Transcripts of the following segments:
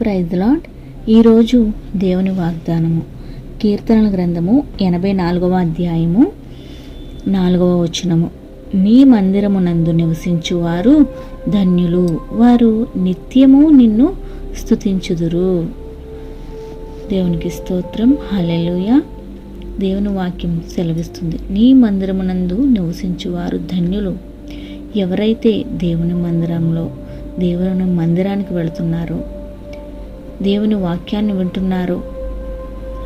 Praise lot ఈరోజు దేవుని వాగ్దానము. కీర్తనల గ్రంథము ఎనభై నాలుగవ అధ్యాయము నాలుగవ వచనము. నీ మందిరమునందు నివసించువారు ధన్యులు. వారు నిత్యము నిన్ను స్థుతించుదురు దేవునికి స్తోత్రం. హలెలుయ దేవుని వాక్యం సెలవిస్తుంది. నీ మందిరమునందు నివసించువారు ధన్యులు. ఎవరైతే దేవుని మందిరంలో దేవుని మందిరానికి వెళుతున్నారో దేవుని వాక్యాన్ని వింటున్నారో.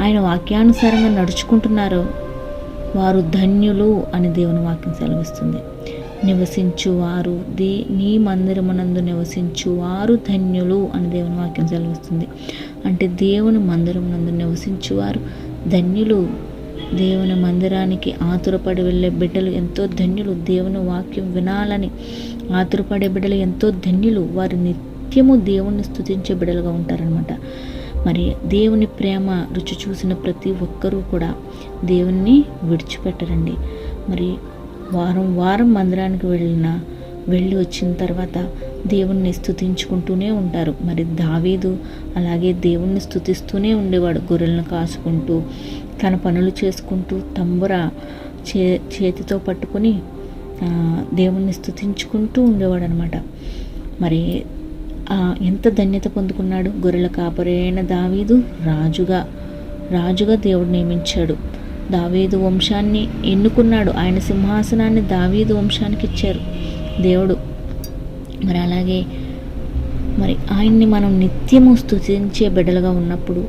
ఆయన వాక్యానుసారంగా నడుచుకుంటున్నారో. వారు ధన్యులు అని దేవుని వాక్యం సెలవిస్తుంది. నివసించువారు దే నీ మందిరమునందు నివసించువారు ధన్యులు అని దేవుని వాక్యం సెలవిస్తుంది. అంటే దేవుని మందిరమునందు నివసించువారు ధన్యులు. దేవుని మందిరానికి ఆతురపడి వెళ్ళే బిడ్డలు ఎంతో ధన్యులు. దేవుని వాక్యం వినాలని ఆతురపడే బిడ్డలు ఎంతో ధన్యులు. వారు నిత్యము దేవుణ్ణి స్థుతించే బిడలుగా ఉంటారనమాట మరి దేవుని ప్రేమ రుచి చూసిన ప్రతి ఒక్కరూ కూడా దేవుణ్ణి విడిచిపెట్టరండి. మరి వారం వారం మందిరానికి వెళ్ళిన వెళ్ళి వచ్చిన తర్వాత దేవుణ్ణి స్థుతించుకుంటూనే ఉంటారు. మరి దావీదు అలాగే దేవుణ్ణి స్థుతిస్తూనే ఉండేవాడు. గొర్రెలను కాసుకుంటూ తన పనులు చేసుకుంటూ తంబుర చే చేతితో పట్టుకొని దేవుణ్ణి స్థుతించుకుంటూ ఉండేవాడు అనమాట మరి ఎంత ధన్యత పొందుకున్నాడు? గొర్రెల కాపరైన దావీదు రాజుగా రాజుగా దేవుడు నియమించాడు. దావీదు వంశాన్ని ఎన్నుకున్నాడు. ఆయన సింహాసనాన్ని దావీదు వంశానికి ఇచ్చారు. దేవుడు మరి అలాగే మరి ఆయన్ని మనం నిత్యము స్థుతించే బిడ్డలుగా ఉన్నప్పుడు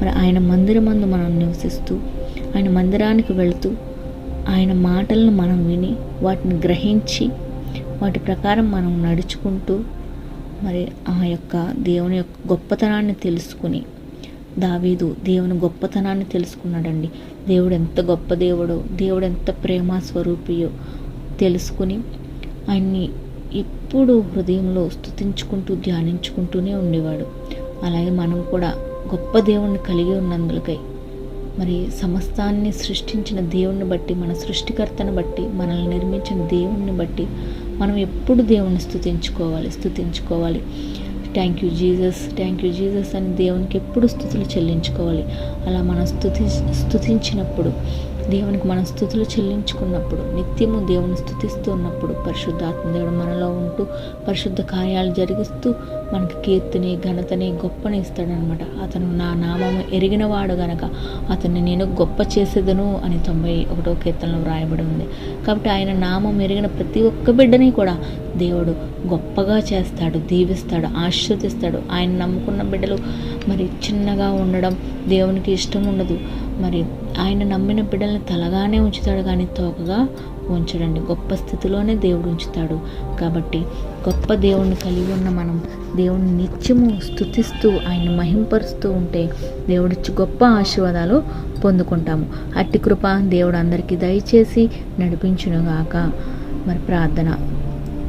మరి ఆయన మందిరమందు మనం నివసిస్తూ ఆయన మందిరానికి వెళుతూ ఆయన మాటలను మనం విని వాటిని గ్రహించి వాటి ప్రకారం మనం నడుచుకుంటూ మరి ఆ యొక్క దేవుని యొక్క గొప్పతనాన్ని తెలుసుకుని దావీదు దేవుని గొప్పతనాన్ని తెలుసుకున్నాడండి. దేవుడు ఎంత గొప్ప దేవుడో దేవుడు ఎంత ప్రేమ స్వరూపియో తెలుసుకుని ఆయన్ని ఎప్పుడు హృదయంలో స్థుతించుకుంటూ ధ్యానించుకుంటూనే ఉండేవాడు. అలాగే మనం కూడా గొప్ప దేవుణ్ణి కలిగి ఉన్నందులకై మరి సమస్తాన్ని సృష్టించిన దేవుణ్ణి బట్టి మన సృష్టికర్తను బట్టి మనల్ని నిర్మించిన దేవుణ్ణి బట్టి మనం ఎప్పుడు దేవుణ్ణి స్థుతించుకోవాలి స్థుతించుకోవాలి thank you Jesus thank you Jesus అని దేవునికి ఎప్పుడు స్థుతులు చెల్లించుకోవాలి. అలా మనం స్థుతి స్థుతించినప్పుడు దేవునికి మన స్థుతులు చెల్లించుకున్నప్పుడు నిత్యము దేవుని స్థుతిస్తూ ఉన్నప్పుడు పరిశుద్ధాత్మ దేవుడు మనలో ఉంటూ పరిశుద్ధ కార్యాలు జరిగిస్తూ మనకి కీర్తిని ఘనతని గొప్పని ఇస్తాడనమాట. అతను నా నామము ఎరిగినవాడు గనక అతన్ని నేను గొప్ప చేసేదను అని తొంభై ఒకటో కీర్తనలో వ్రాయబడి ఉంది. కాబట్టి ఆయన నామం ఎరిగిన ప్రతి ఒక్క బిడ్డని కూడా దేవుడు గొప్పగా చేస్తాడు దీవిస్తాడు ఆశీర్వదిస్తాడు. ఆయన నమ్ముకున్న బిడ్డలు మరి చిన్నగా ఉండడం దేవునికి ఇష్టం ఉండదు. మరి ఆయన నమ్మిన బిడ్డల్ని తలగానే ఉంచుతాడు కానీ తోకగా ఉంచడండి. గొప్ప స్థితిలోనే దేవుడు ఉంచుతాడు. కాబట్టి గొప్ప దేవుణ్ణి కలిగి ఉన్న మనం దేవుణ్ణి నిత్యము స్థుతిస్తూ ఆయన మహింపరుస్తూ ఉంటే దేవుడిచ్చి గొప్ప ఆశీర్వాదాలు పొందుకుంటాము. అట్టి కృప దేవుడు అందరికీ దయచేసి నడిపించునుగాక. మరి ప్రార్థన.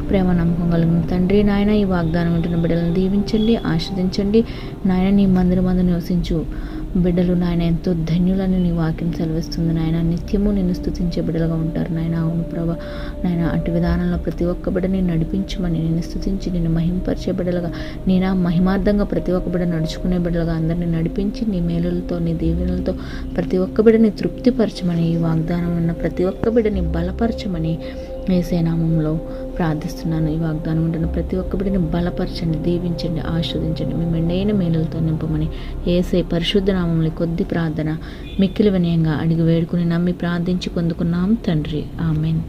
ప్రేమ నమ్మకం కలిగిన. తండ్రి నాయన ఈ వాగ్దానం వింటున్న బిడ్డలను దీవించండి ఆస్వాదించండి నాయన నీ మందిరం మందు నివసించు. బిడ్డలు నాయన ఎంతో ధన్యులని నీ వాక్యం సెలవిస్తుంది నాయన. నిత్యము నిన్ను స్థుతించే బిడ్డలుగా ఉంటారు నాయన. అవును ప్రభా. నాయన అటు విధానంలో ప్రతి ఒక్క బిడ్డని నడిపించమని నిన్ను స్థుతించి నిన్ను మహింపరిచే బిడ్డలుగా నేనా మహిమార్థంగా ప్రతి ఒక్క బిడ్డ నడుచుకునే బిడ్డలుగా అందరినీ నడిపించి నీ మేలులతో నీ దీవెనలతో ప్రతి ఒక్క బిడ్డని తృప్తిపరచమని ఈ వాగ్దానం ఉన్న ప్రతి ఒక్క బిడ్డని బలపరచమని ఏసేనామంలో ప్రార్థిస్తున్నాను. ఈ వాగ్దానం ఉంటున్న ప్రతి ఒక్క బిడ్డని బలపరచండి దీవించండి ఆస్వాదించండి మీ మెండైన మేలులతో నింపమని ఏసే పరిశుద్ధ నామంలో కొద్ది ప్రార్థన మిక్కిలి వినయంగా అడిగి వేడుకుని నమ్మి ప్రార్థించి పొందుకున్నాం తండ్రి. ఆమెన్.